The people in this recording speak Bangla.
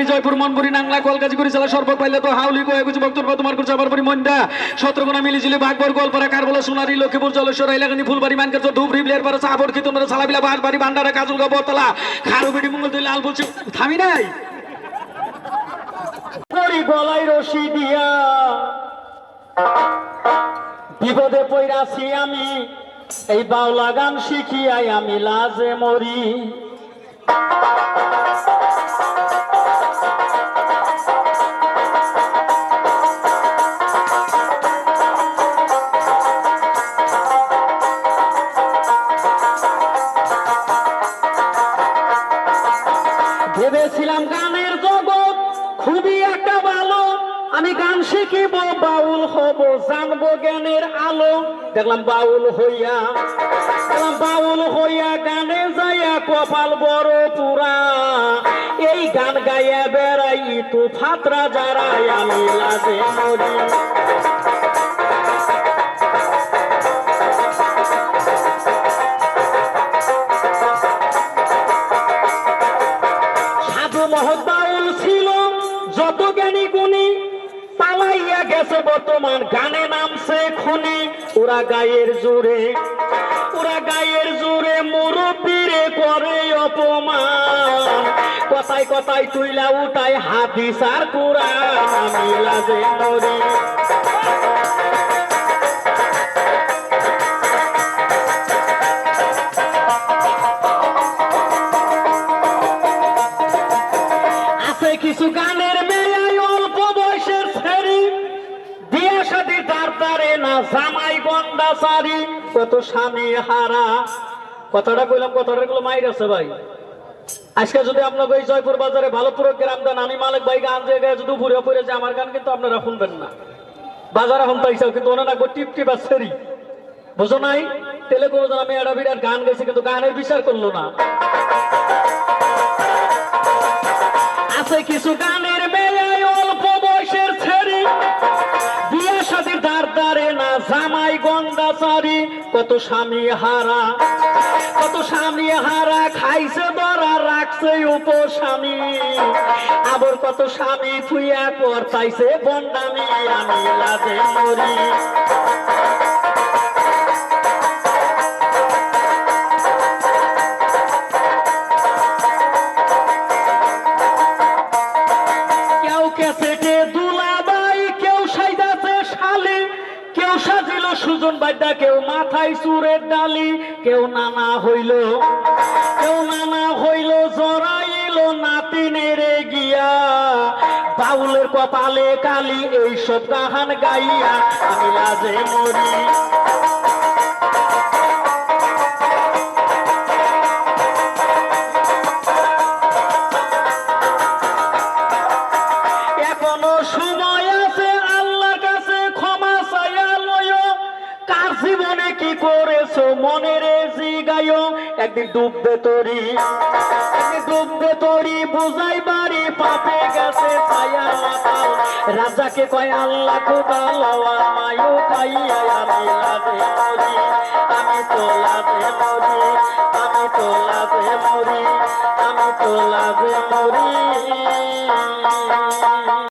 কালী জয়পুর মনপুরি নাংলা, কলকাজি করি চালা সর্ব পাইলে তো হাউলি ভক্তর পা তোমার করছে আবার পরি মন্ডা সত্রগুনা মিলিঝিলি ভাগবর গোলপাড়া কারবলা সোনারি, লক্ষ্মীপুর, জলেশ্বর এলাকানি ফুলবাড়ি, মানকার তো ধুবরি ব্লের পারে সাবর খিতনরা সালাবিলা বাঁশবাড়ি ভান্ডারা কাজলগা বরতলা খারুবিড়ি মঙ্গল তুই লাল বলছি, থামি নাই? গলায় রশি দিয়া, বিপদে পইরাছি আমি, এই বাউলা গান শিখিয়াই আমি লাজে মরি। ভেবেছিলাম গানের জগৎ খুবই একটা ভালো। আমি গান শিখিব, বাউল হব, জানব জ্ঞানের আলো। দেখলাম বাউল হইয়া বাউল হইয়া গানে যাইয়া কপাল বড় পুরা। এই গান গাইয়া বেড়াই তু ফাতরা যারাই আমি লাজে মরি। মহৎ ছিল, যত জ্ঞানী গুণী পালাইয়া গেছে বর্তমান। গানে নামছে খুনি, ওরা গায়ের জোরে, ওরা গায়ের জোরে মুরব্বীরে করে অপমান। কথায় কথায় তুইলা উঠাই হাদিস আর কোরআন, আমি লাজে মরি সারি, কত স্বামী হারা। কথাটা কইলাম কথাটা গুলো মাইর আছে ভাই? আজকে যদি আপনাকে এই জয়পুর বাজারে ভালো প্রোগ্রাম দেন, আমি মালিক ভাই গান যে গায়ে যদি উপরে পড়ে যে আমার গান কিন্তু আপনারা শুনবেন না। বাজারে এখন পাইছাও কিন্তু ওনারা টিপ টিপ আর বুঝো নাই? তেলেগু আমি একটা বিরাট গান গেছি, কিন্তু গানের বিচার করল না। আছে কিছু গানের গন্ডা কত স্বামী হারা, কত স্বামী হারা, খাইছে, ধরা, রাখছে উপস্বামী। আবার কত স্বামী থুইয়া করতাইছে বন্ডামি, আমি লাজে মরি। সাজিল সুজন বাইদা, কেউ মাথায় চুরের ডালি, কেউ নানা হইল, কেউ নানা হইল, জড়াইল নাতিনের গিয়া। বাউলের কপালে কালি, এইসব গাহান গাইয়া আমি লাজে মরি। করেছ মনের জিগায় একদিন ডুববে তরি, একদিন ডুববে তরি, বুঝাই বাড়ি পাপে গেছে ছায়া রাজাকে কয়, আল্লাহ কোদাল মায়ু খাইয়া আমি লাজে মরি, আমি তো লাজে মরি, আমি তো লাজে মরি, আমি তো লাজে মরি।